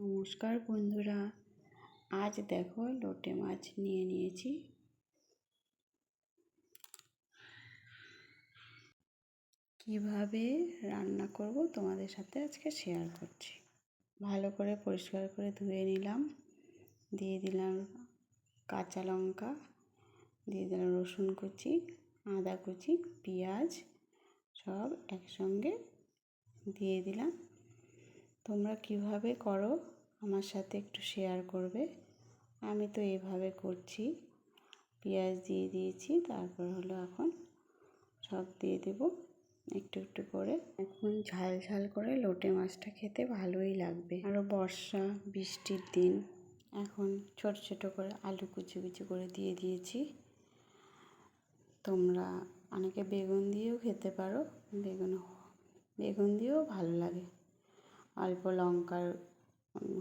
নমস্কার বন্ধুরা। আজ দেখো লোটে মাছ নিয়ে নিয়েছি। কীভাবে রান্না করব তোমাদের সাথে আজকে শেয়ার করছি। ভালো করে পরিষ্কার করে ধুয়ে নিলাম। দিয়ে দিলাম কাঁচা লঙ্কা। দিয়ে দিলাম রসুন কুচি, আদা কুচি, পেঁয়াজ সব একসঙ্গে। দিয়ে দিলাম তোমরা কীভাবে করো আমার সাথে একটু শেয়ার করবে। আমি তো এভাবে করছি। পেঁয়াজ দিয়ে দিয়েছি, তারপর হলো এখন সব দিয়ে দেব একটু একটু করে। এখন ঝাল ঝাল করে লোটে মাছটা খেতে ভালোই লাগবে। আরও বর্ষা, বৃষ্টির দিন, এখন ছোট ছোট করে আলু কুচি কুচি করে দিয়ে দিয়েছি। তোমরা অনেকে বেগুন দিয়েও খেতে পারো, বেগুন বেগুন দিয়েও ভালো লাগে। অল্প লঙ্কার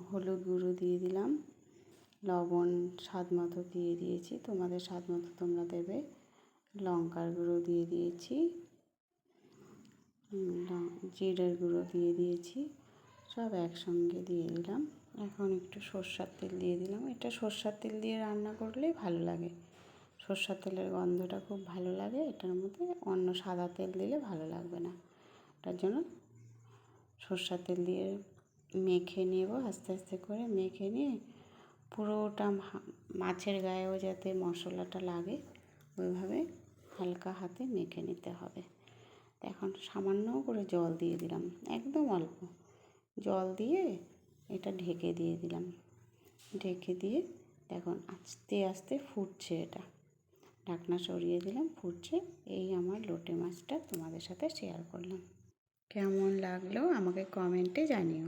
হলুদ গুঁড়ো দিয়ে দিলাম। লবণ স্বাদ মতো দিয়ে দিয়েছি। তোমাদের স্বাদ মতো তোমরা দেবে। লঙ্কার গুঁড়ো দিয়ে দিয়েছি। জিরের গুঁড়ো দিয়ে দিয়েছি। সব একসঙ্গে দিয়ে দিলাম। এখন একটু সর্ষার তেল দিয়ে দিলাম। এটা সর্ষার তেল দিয়ে রান্না করলে ভালো লাগে। সর্ষার তেলের গন্ধটা খুব ভালো লাগে। এটার মধ্যে অন্য সাদা তেল দিলে ভালো লাগবে না। তার জন্য সর্ষার তেল দিয়ে মেখে নেব, আস্তে আস্তে করে মেখে নিয়ে পুরোটা মাছের গায়েও যাতে মশলাটা লাগে, ওইভাবে হালকা হাতে মেখে নিতে হবে। এখন সামান্য করে জল দিয়ে দিলাম, একদম অল্প। জল দিয়ে এটা ঢেকে দিয়ে দিলাম। ঢেকে দিয়ে এখন আস্তে আস্তে ফুটছে এটা। ঢাকনা সরিয়ে দিলাম, ফুটছে। এই আমার লোটে মাছটা তোমাদের সাথে শেয়ার করলাম। কেমন লাগল আমাকে কমেন্টে জানিও।